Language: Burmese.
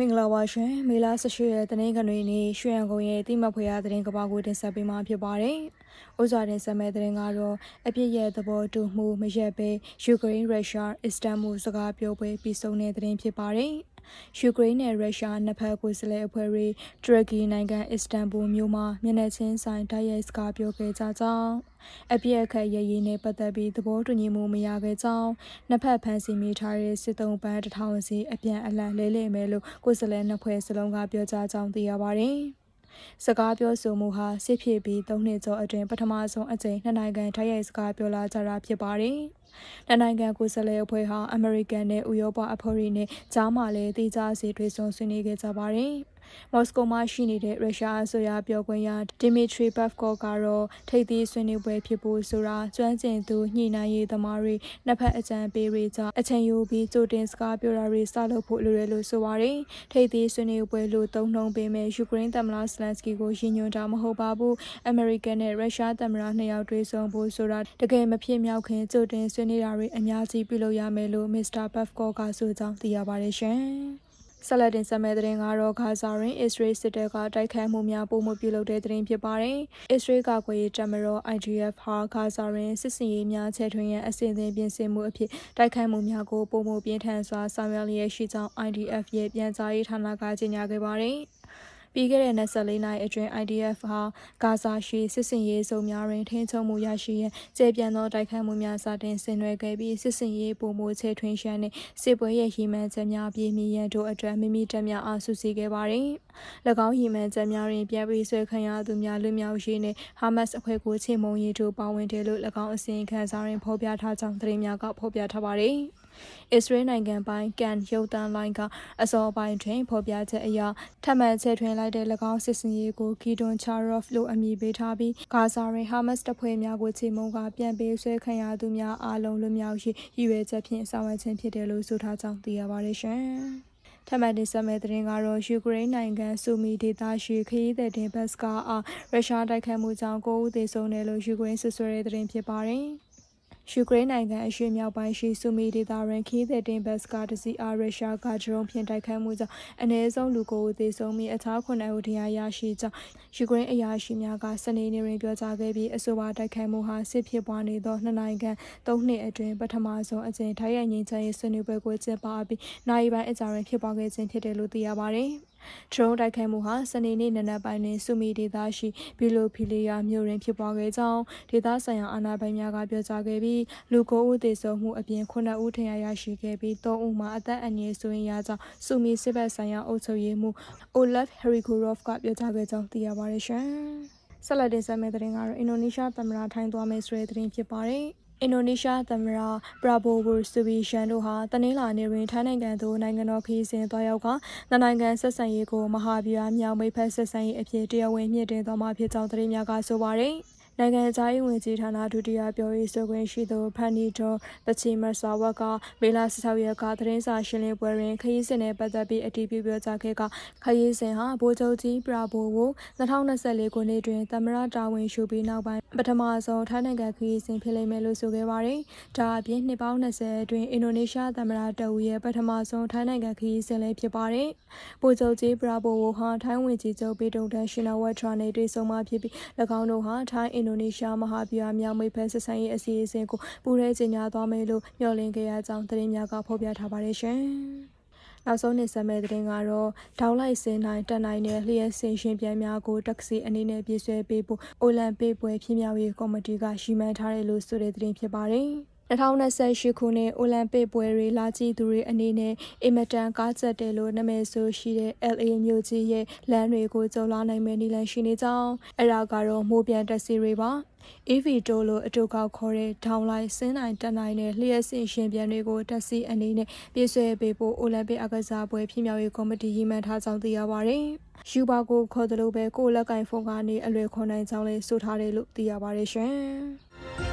မင်္ဂလာပါရှင်မေလ18ရက်တနင်္ဂနွေနေ့ရွှေရန်ကုန်ရဲ့တိမဖွေရသတင်းကဘာကိုတင်ဆက်ပေးမှာဖြစ်ပါတယ်။ဥစွာတင်ဆက်မဲ့သတင်းကတော့အပြစ်ရဲ့သဘောတူမှုမရက်ပဲယူကရိန်းရုရှားအစ္စတန်ဘူစကားပြောပွဲပြီးဆုံးတဲ့သတင်းဖြစ်ပါတယ်။ ယူကရိန်းနဲ့ရုရှားနှစ်ဖက်ကိုယ်စားလှယ်အဖွဲ့တွေတူရကီနိုင်ငံအစ္စတန်ဘူမြို့မှာမျက်နှာချင်းဆိုင်တိုက်ရိုက်စကားပြောခဲ့ကြကြောင်းအပြည့်အခက်ရရေးနဲ့ပတ်သက်ပြီးသဘောတူညီမှုမရခဲ့ကြောင်းနှစ်ဖက်ဖန်စီမိထားတဲ့စစ်တုံးပန်းတစ်ထောင်စီအပြန်အလှန်လဲလှယ်မယ်လို့ကိုယ်စားလှယ်နှစ်ဖွဲ့စလုံးကပြောကြားကြောင်းသိရပါတယ်။စကားပြောဆိုမှုဟာစစ်ဖြစ်ပြီး၃နှစ်ကျော်အတွင်းပထမဆုံးအကြိမ်နှစ်နိုင်ငံထိုက်ရိုက်စကားပြောလာကြတာဖြစ်ပါတယ်။ နှစ်နိုင်ငံကိုယ်စားလှယ်အဖွဲ့ဟာအမေရိကန်နဲ့ဥရောပအဖွဲ့တွေနဲ့ကြားမှလည်းတိကျစီတွေ့ဆုံဆွေးနွေးခဲ့ကြပါတယ်။မော်စကိုမှာရှိနေတဲ့ရုရှားအစိုးရပြောခွင့်ရဒီမီထရီဘက်ကောကတော့ထိပ်သီးဆွေးနွေးပွဲဖြစ်ဖို့ဆိုတာကျွမ်းကျင်သူညှိနှိုင်းရေးသမားတွေနှစ်ဖက်အကြံပေးတွေကြောင့်အချိန်ယူပြီးကြိုတင်စကားပြောတာတွေစလုပ်ဖို့လိုတယ်လို့ဆိုပါတယ်ထိပ်သီးဆွေးနွေးပွဲလို့သုံးနှုံပေးမဲ့ယူကရိန်းသမ္မတစလန်စကီကိုရည်ညွှန်းတာမဟုတ်ပါဘူးအမေရိကန်နဲ့ရုရှားသမ္မတနှစ်ယောက်တွေ့ဆုံဖို့ဆိုတာတကယ်မဖြစ်မြောက်ခင်ကြိုတင်ဆွေးနွေးတာတွေအများကြီးပြုလုပ်ရမယ်လို့မစ္စတာဘက်ကောကဆိုကြောင်းသိရပါတယ်ရှင်ဆက်လက်တင်ဆက်မဲ့တဲ့ရင်ကတော့ဂါဇာတွင်အစ္စရေးစစ်တပ်ကတိုက်ခိုက်မှုများပုံမှုပြုလုပ်တဲ့တဲ့ရင်ဖြစ်ပါတယ်။အစ္စရေးကကွယ်ရေးတပ်မတော် IDF ဟာဂါဇာတွင်စစ်စင်ရေးများချဲထွင်ရန်အစီအစဉ်ပြင်ဆင်မှုအဖြစ်တိုက်ခိုက်မှုများကိုပုံမှုပြင်းထန်စွာဆောင်ရွက်လျက်ရှိကြောင်း IDF ရဲ့ပြန်ကြားရေးဌာနကကြေညာခဲ့ပါတယ်။ ပြီးခဲ့တဲ့24နာရီအတွင်း IDF ဟာဂါဇာရှိစစ်စင်ရေးစုံများတွင်ထိန်းချုပ်မှုရရှိရန်ကျေပြန့်သောတိုက်ခိုက်မှုများစတင်ဆင်နွှဲခဲ့ပြီးစစ်စင်ရေးပုံမှုချေထွင်းရှမ်းနှင့်စစ်ပွဲရဲ့ရည်မှန်းချက်များပြည့်မီရန်တို့အတွက်မိမိတပ်များအားစုစည်းခဲ့ပါသည်။၎င်းရည်မှန်းချက်များတွင်ပြန်ပြီးဆွဲခံရသူများလွတ်မြောက်ရေးနှင့်ဟာမတ်စ်အဖွဲ့ကိုချေမှုန်းရေးတို့ပါဝင်တယ်လို့၎င်းအစီရင်ခံစာတွင်ဖော်ပြထားကြောင်းသတင်းများကဖော်ပြထားပါသည်။ အစ္စရေးနိုင်ငံပိုင်ကန်ရုပ်သံလိုင်းကအစောပိုင်းတွင်ဖော်ပြချက်အရထပ်မံချဲထွင်လိုက်တဲ့၎င်းစစ်စင်ရေးကိုဂီဒွန်ချာရော့ဖ်လို့အမည်ပေးထားပြီးဂါဇာတွင်ဟာမတ်စ်တပ်ဖွဲ့များကိုချေမှုန်းကပြန်ပေးဆွဲခံရသူများအားလုံးလွတ်မြောက်ရေးရည်ရွယ်ချက်ဖြင့်ဆောင်ရွက်ခြင်းဖြစ်တယ်လို့ဆိုထားကြောင်းသိရပါတယ်ရှင်။ထပ်မံတင်ဆက်မဲ့သတင်းကတော့ယူကရိန်းနိုင်ငံဆူမီဒေသရှိခရီးသည်တင်ဘတ်စကားအားရုရှားတိုက်ခိုက်မှုကြောင့်ကိုဦးသေဆုံးတယ်လို့ယူကရိန်းဆွဆွဲတဲ့သတင်းဖြစ်ပါတယ်။ ယူကရိန်းနိုင်ငံအရှေ့မြောက်ပိုင်းရှိဆူမီဒေသတွင်ခီးသည်တင်ဘတ်စကာတစီအားရုရှားကဂျရုံဖြင့်တိုက်ခိုက်မှုကြောင့်အနည်းဆုံးလူကိုယ်သေဆုံးပြီးအခြားခုနှစ်ဦးဒဏ်ရာရရှိကြောင်းယူကရိန်းအရာရှိများကစနေနေ့တွင်ပြောကြားခဲ့ပြီးအဆိုပါတိုက်ခိုက်မှုဟာစစ်ဖြစ်ပွားနေသောနှစ်နိုင်ငံသုံးနှစ်အတွင်းပထမဆုံးအကြိမ်ထိုင်းရငြိမ်းချမ်းရေးဆွေးနွေးပွဲကိုကျင်းပပြီးနိုင်ပိုင်းအကြတွင်ဖြစ်ပွားခဲ့ခြင်းဖြစ်တယ်လို့သိရပါတယ်။ ဒရုန်းတိုက်ခိုက်မှုဟာစနေနေ့နံနက်ပိုင်းတွင်ဆူမီဒေသရှိဘီလိုဖီလီယာမြို့တွင်ဖြစ်ပွားခဲ့ကြောင်းဒေသဆိုင်ရာအာဏာပိုင်များကပြောကြားခဲ့ပြီးလူ9ဦးသေဆုံးမှုအပြင်9ဦးထဏ်ရာရရှိခဲ့ပြီး3ဦးမှာအသက်အန္တရာယ်ဆိုရင်ရကြောင်းဆူမီစစ်ဘက်ဆိုင်ရာအုပ်ချုပ်ရေးမှူးအိုလက်ဟရီဂူရော့ဖ်ကပြောကြားခဲ့ကြောင်းသိရပါတယ်ရှင်။ဆက်လက်တင်ဆက်မယ့်သတင်းကတော့အင်ဒိုနီးရှားသမ္မတထိုင်းသွားမယ်ဆိုတဲ့သတင်းဖြစ်ပါတယ်။ အင်ဒိုနီးရှားသမ္မတပရာဘိုဝူစူဘီရှန်တို့ဟာတနင်္လာနေ့တွင်ထိုင်းနိုင်ငံသို့နိုင်ငံတော်ခရီးစဉ်သွားရောက်ကနိုင်ငံဆက်ဆံရေးကိုမဟာဗျူဟာမြောက်မိတ်ဖက်ဆက်ဆံရေးအဖြစ်တရားဝင်မြင့်တင်သွားမှာဖြစ်ကြောင်းသတင်းများကဆိုပါရယ်။ နိုင်ငံခြားရေးဝန်ကြီးဌာနဒုတိယပြောရေးဆိုခွင့်ရှိသူဖန်နီတိုပချီမဆာဝတ်ကမေလ16ရက်ကသတင်းစာရှင်းလင်းပွဲတွင်ခရီးစဉ်နဲ့ပတ်သက်ပြီးအတည်ပြုပြောကြားခဲ့ကခရီးစဉ်ဟာဗိုလ်ချုပ်ကြီးပရာဘိုကို2024ခုနှစ်တွင်သမ္မတတာဝန်ယူပြီးနောက်ပိုင်းပထမဆုံးထိုင်းနိုင်ငံခရီးစဉ်ဖြစ်လိမ့်မယ်လို့ဆိုခဲ့ပါတယ်။ဒါအပြင်နှစ်ပေါင်း20အတွင်းအင်ဒိုနီးရှားသမ္မတတအူရဲ့ပထမဆုံးထိုင်းနိုင်ငံခရီးစဉ်လည်းဖြစ်ပါတယ်။ဗိုလ်ချုပ်ကြီးပရာဘိုဟာထိုင်းဝန်ကြီးချုပ်ပေတုံတန်ရှင်နာဝတ်ထရာနဲ့တွေ့ဆုံမှဖြစ်ပြီး၎င်းတို့ဟာထိုင်းအင်ဒိုနီးရှားမဟာဗျူဟာမြောက်မိတ်ဖက်ဆက်ဆံရေးအစီအစဉ်ကိုပူးရဲကြေညာသွားမယ်လို့မျှော်လင့်ခဲ့ရကြောင်းသတင်းများကဖော်ပြထားပါတယ်ရှင်။နောက်ဆုံးနေ့ဆက်မဲ့တဲ့တင်ကတော့ဒေါက်လိုက်စင်းနိုင်တက်နိုင်တဲ့လျှက်စင်ရှင်ပြိုင်များကိုတက္ကစီအနေနဲ့ပြည့်ဆွဲပေးဖို့အိုလံပစ်ပွဲဖြစ်မြောက်ရေးကော်မတီကရှီမန်းထားတယ်လို့ဆိုတဲ့သတင်းဖြစ်ပါတယ်။ 2028ခုနှစ်အိုလံပစ်ပွဲတွေလာကြည့်သူတွေအနေနဲ့အင်မတန်ကားကျက်တယ်လို့နာမည်ဆိုရှိတဲ့ LA မြို့ကြီးရဲ့လမ်းတွေကိုကြုံလာနိုင်မယ့်နည်းလမ်းရှိနေကြောင်းအဲ့ဒါကတော့မိုးပြန်တက်စီတွေပါ EV တိုလို့အတူကောက်ခေါ်တဲ့ဒေါင်လိုက်စင်းနိုင်တက်နိုင်တဲ့လျှက်စင်ရှင်ပြန်တွေကိုတက်စီအနေနဲ့ပြည့်စွဲပေးဖို့အိုလံပစ်အကစားပွဲဖြစ်မြောက်ရေးကော်မတီရည်မှန်းထားကြောင်းသိရပါတယ်။ယူပါကိုခေါ်တယ်လို့ပဲကိုလက်ကင်ဖုန်းကနေအလွယ်ခေါ်နိုင်ကြောင်းလည်းဆိုထားတယ်လို့သိရပါတယ်ရှင်။